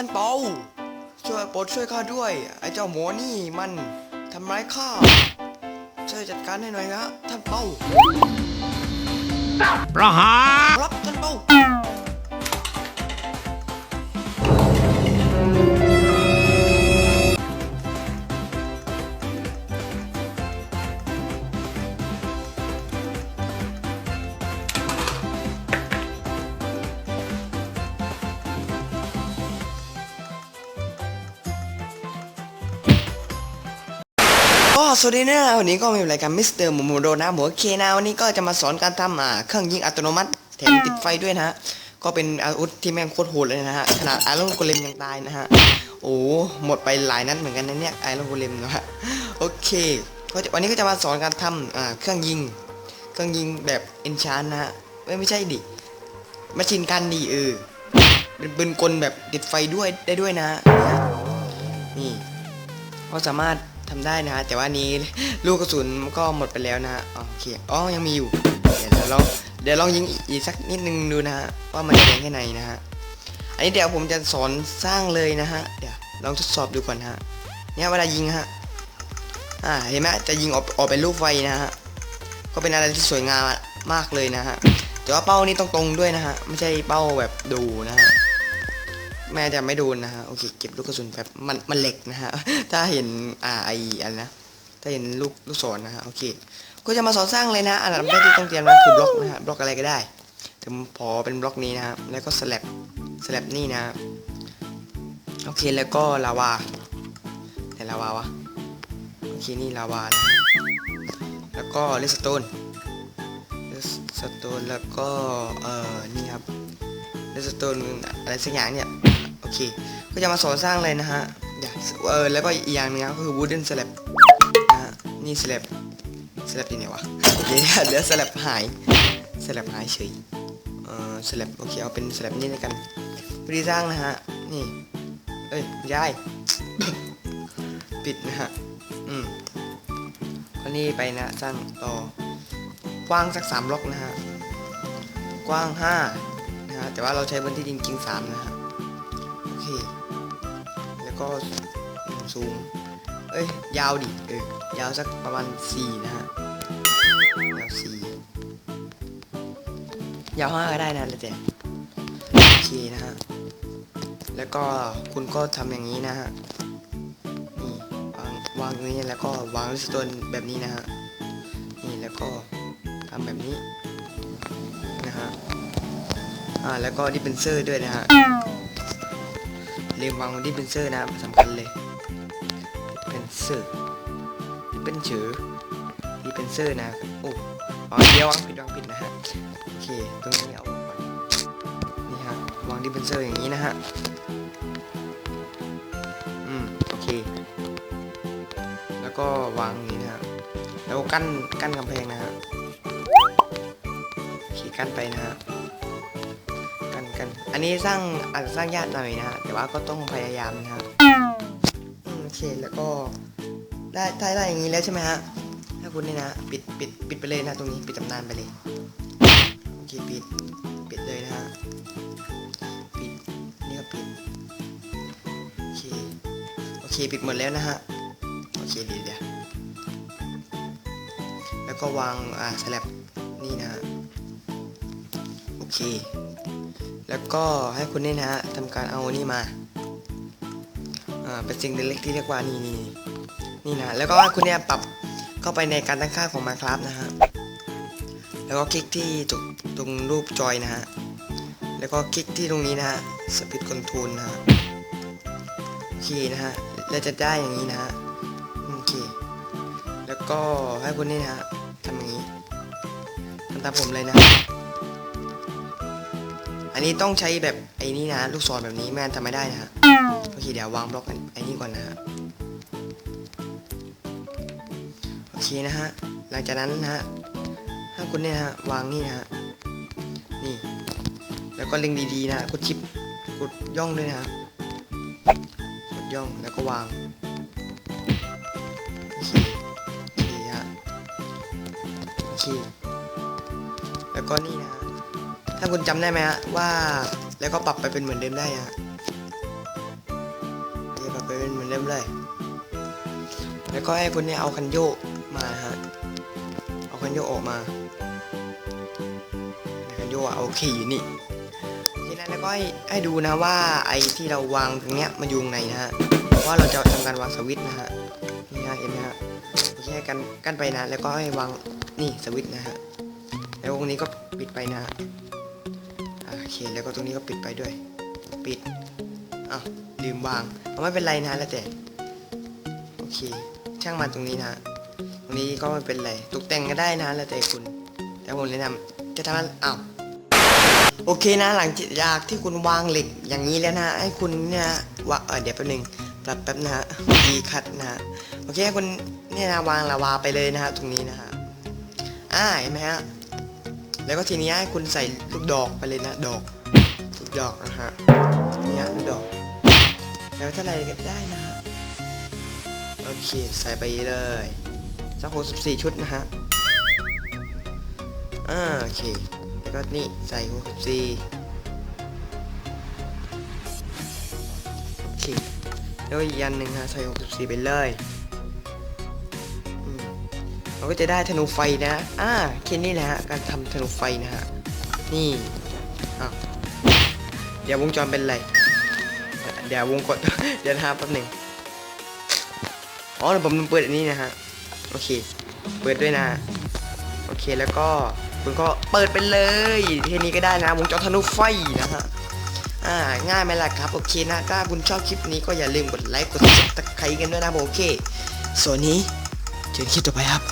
ท่านเปาช่วยโปรดช่วยข้าด้วย ไอ้เจ้าหมอนี่มันทำร้ายข้าช่วยจัดการให้หน่อยนะท่านเปาประหารครับท่านเปา ก็สวัสดีนะวันนี้ก็มีรายการมิสเตอร์หมูหมูโดนะหมูเคนะวันนี้ก็จะมาสอนการทำอ่าเครื่องยิงอัตโนมัติแถมติดไฟด้วยนะฮะก็เป็นอาวุธที่แม่งโคตรโหดเลยนะฮะขนาดไอรอนโกเลมยังตายนะฮะโอ้หมดไปหลายนัดเหมือนกันนะเนี่ยไอรอนโกเลมนะฮะโอเคก็วันนี้ก็จะมาสอนการทำอ่าเครื่องยิง เครื่องยิงแบบเอนชานนะฮะไม่ไม่ใช่ดิมาชินกันดิเออเป็นปืนกลแบบติดไฟด้วยได้ด้วยนะฮะนี่ก็สามารถ ทำได้นะฮะแต่ว่านี้ลูกกระสุนก็หมดไปแล้วนะฮะโอเคอ๋อยังมีอยู่ เดี๋ยวเราลองเดี๋ยวลองยิงอีกสักนิดนึงดูนะฮะว่ามันจะแรงแค่ไหนนะฮะอันนี้เดี๋ยวผมจะสอนสร้างเลยนะฮะเดี๋ยวลองทดสอบดูก่อนฮะเนี่ยเวลายิงฮะอ่าเห็นไหมจะยิงออกออกเป็นลูกไฟนะฮะก็เป็นอะไรที่สวยงามมากเลยนะฮะแต่ว่าเป้านี่ต้องตรงด้วยนะฮะไม่ใช่เป้าแบบดูนะฮะ แม่จะไม่โดนนะฮะโอเคเก็บลูกกระสุนแบบมันมันเหล็กนะฮะถ้าเห็นอ่าไออะไรนะถ้าเห็นลูกลูกศรนะฮะโอเคก็จะมาสอนสร้างเลยนะอันดับแรกที่ต้องเตรียมนะคือบล็อกนะฮะบล็อกอะไรก็ได้ถึงพอเป็นบล็อกนี้นะฮะแล้วก็สลับสลับนี่นะฮะโอเคแล้วก็ลาวาแต่ลาวาวะโอเคนี่ลาวานะแล้วก็เลสโตนเลสโตนแล้วก็เอ่อนี่ครับ สโตนอะไรสักอย่างเนี่ยโอเค ก็จะมาสอนสร้างเลยนะฮะเดี๋ยวเออแล้วก็อีกอย่างหนึงนะก็คือ wooden slab นะฮะนี่ slab slab ที่ไหนวะโอเคเดี๋ยว slab หาย slab หายเฉยเออ slab โอเคเอาเป็น slab นี่แล้วกันวิธีสร้างนะฮะนี่เอ้ยไม่ได้ปิดนะฮะอืมก็นี่ไปนะสร้างต่อกว้างสักสามล็อกนะฮะกว้างห้า ฮะ แต่ว่าเราใช้พื้นที่จริง ๆ 3 นะฮะ โอเค แล้วก็สูง เอ้ย ยาวดิ เออ ยาวสักประมาณ 4 นะฮะ ยาว4ยาว5ก็ได้นะแล้วแต่โอเคนะฮะ แล้วก็คุณก็ทำอย่างนี้นะฮะ นี่วางวางตรงนี้แล้วก็วางลิสโตนแบบนี้นะฮะ นี่แล้วก็ทำแบบนี้ อ่าแล้วก็ดิปเพนเซอร์ด้วยนะฮะเรียงวางดิปเพนเซอร์นะสำคัญเลยดิปเพนเซอร์ดิปเพนเชอร์ดิปเพนเซอร์นะโอ้อ๋อเดี๋ยววางผิดวางผิดนะฮะโอเคตรงนี้เอาไว้ก่อนนี่ฮะวางดิปเพนเซอร์อย่างนี้นะฮะอืมโอเค แล้วก็วางอย่างนี้นะฮะแล้วก็กั้นกั้นกำแพงนะฮะโอเคกั้นไปนะฮะ กัน อันนี้สร้างอาจจะสร้างยากหน่อยนะฮะแต่ว่าก็ต้องพยายามนะฮะอืมโอเคแล้วก็ได้ได้ได้อย่างนี้แล้วใช่ไหมฮะถ้าคุณนี่นะปิดปิดปิดไปเลยนะตรงนี้ปิดตำนานไปเลยโอเคปิดปิดเลยนะฮะปิดนี่ก็ปิดโอเคโอเคปิดหมดแล้วนะฮะโอเคดีเดี๋ยวแล้วก็วางอ่าสลับนี่นะโอเค แล้วก็ให้คุณนี่นะฮะทำการเอานี่มาอ่าเป็นสิ่งเล็กๆที่เรียกว่านี่นี่นี่นะแล้วก็ให้คุณเนี่ยปรับเข้าไปในการตั้งค่าของ Minecraft นะฮะแล้วก็คลิกที่ตรงตรงรูปจอยนะฮะแล้วก็คลิกที่ตรงนี้นะฮะ Speed Control นะฮะโอเคนะฮะแล้วจะได้อย่างนี้นะฮะโอเคแล้วก็ให้คุณนี่นะฮะทำอย่างนี้ทำตามผมเลยนะ อันนี้ต้องใช้แบบไอ้นี่นะ ลูกศรแบบนี้แม่นทำไม่ได้นะฮะโอเคเดี๋ยววางบล็อกไอ้นี่ก่อนนะฮะโอเคนะฮะหลังจากนั้นนะฮะถ้าคุณเนี่ยนะฮะวางนี่นะฮะนี่ แล้วก็เล็งดีๆนะกดชิปกดย่องด้วยนะฮะกดย่องแล้วก็วางโอเคโอเคฮะโอเคแล้วก็นี่นะฮะ ถ้าคุณจำได้ไหมฮะว่าแล้วก็ปรับไปเป็นเหมือนเดิมได้ฮะเริ่มเลยแล้วก็ให้คุณเนี่ยเอาคันโยกมาฮะเอาคันโยกออกมาคันโยกอะโอเคอยู่นี่ทีนั้นแล้วก็ให้ให้ดูนะว่าไอ้ที่เราวางตรงเนี้ยมันอยู่ตรงไหนนะฮะว่าเราจะทำการวางสวิตช์นะฮะนี่ฮะเห็นไหมฮะโอเคกันกันไปนะ แล้วก็ให้วางนี่สวิตช์นะฮะแล้วตรงนี้ก็ปิดไปนะฮะ เคแล้วก็ตรงนี้ก็ปิดไปด้วย ปิดอ้าวลืมวางเอาไม่เป็นไรนะแล้วแต่โอเค ช่างมันตรงนี้นะตรงนี้ก็ไม่เป็นไรตกแต่งก็ได้นะแล้วแต่คุณ แต่ผมแนะนำจะทำอะไรอ้าวโอเคนะหลังจากที่คุณวางเหล็กอย่างนี้แล้วนะ ให้คุณเนี่ยวาเออเดี๋ยวแป๊บนึงปรับแป๊บนะฮะดีคัดนะฮะโอเคให้คุณเนี่ยนะวางลาวาไปเลยนะฮะตรงนี้นะฮะอ่าเห็นไหมฮะ แล้วก็ทีนี้ให้คุณใส่ลูกดอกไปเลยนะดอกลูกดอกนะฮะนี่ฮะลูกดอก แล้วเท่าไรก็ได้นะฮะโอเคใส่ไปเลยสักหกสิบสี่ชุดนะฮะอ่าโอเคแล้วก็นี่ใส่หกสิบสี่โอเคแล้วอีกอันหนึ่งฮะใส่หกสิบสี่ไปเลย เราก็จะได้ธนูไฟนะอ่าแค่นี้แหละฮะการทำธนูไฟนะฮะนี่อะเดี๋ยววงจรเป็นไรเดี๋ยววงกดเดี๋ยวนะครับแป๊บหนึ่งอ๋อเดี๋ยวผมเปิดอันนี้นะฮะโอเค เปิดด้วยนะ โอเคแล้วก็คุณก็เปิดไปเลยแค่นี้ก็ได้นะวงจรธนูไฟนะฮะอ่าง่ายไหมล่ะครับ โอเคนะถ้าคุณชอบคลิปนี้ก็อย่าลืมกดไลค์กดซับสไครกันด้วยนะโอเค ส่วนนี้เจอกันคลิปต่อไปครับ